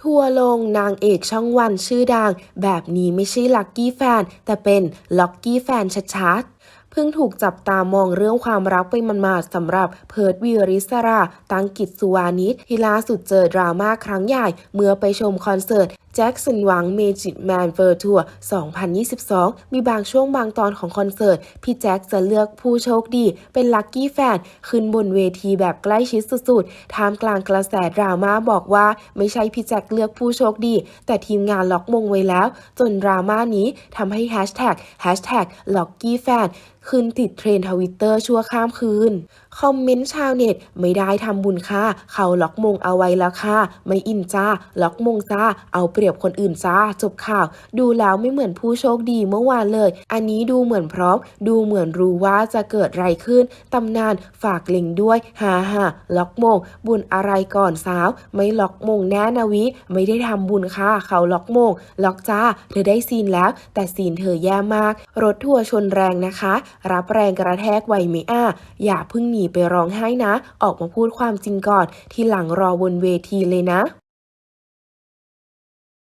ทัวร์ลงนางเอกช่องวันชื่อดัง แบบนี้ไม่ใช่ลักกี้แฟน แต่เป็นล็อกกี้แฟนชัดๆ เพิ่งถูกจับตามองเรื่องความรักไปมันมาๆสำหรับเพิร์ดวิริสรา ตังกิจสุวานิชที่ล่าสุดเจอดราม่าครั้งใหญ่ เมื่อไปชมคอนเสิร์ต จ็คสันหวังเมจิแมนเฟิร์ทัวร์2022 มีบางช่วงบางตอนของคอนเสิร์ต พี่แจ็คจะเลือกผู้โชคดี เป็นลัคกี้แฟน ขึ้นบนเวทีแบบใกล้ชิดสุดๆท่ามกลางกระแสดราม่าบอกว่า ไม่ใช่พี่แจ็คเลือกผู้โชคดี แต่ทีมงานล็อกมงไว้แล้ว จนดราม่านี้ทำให้แฮชแท็กแฮชแท็กล็อกกี้แฟนขึ้นติดเทรนทวิตเตอร์ชั่วข้ามคืน คอมเมนต์ชาวเน็ต ไม่ได้ทำบุญค่าเขาล็อกมงเอาไว้แล้วค่ะไม่อินจ้าล็อกมงจ้าเอาเปรียบคนอื่นจ้าจบข่าว ดูแล้วไม่เหมือนผู้โชคดีเมื่อวานเลย อันนี้ดูเหมือนพร้อม ดูเหมือนรู้ว่าจะเกิดอะไรขึ้น ตำนานฝากเล็งด้วยฮ่าฮ่าล็อกมง บุญอะไรก่อนสาว ไม่ล็อกมงแน่นาวิ ไม่ได้ทำบุญค่ะเขาล็อกมง ล็อกจ้า เธอได้ซีนแล้ว แต่ซีนเธอแย่มาก รถทัวร์ชนแรงนะคะ รับแรงกระแทกไวไหมอะอย่าเพิ่งหนีไปร้องไห้นะ ออกมาพูดความจริงก่อน ที่หลังรอบนเวทีเลยนะ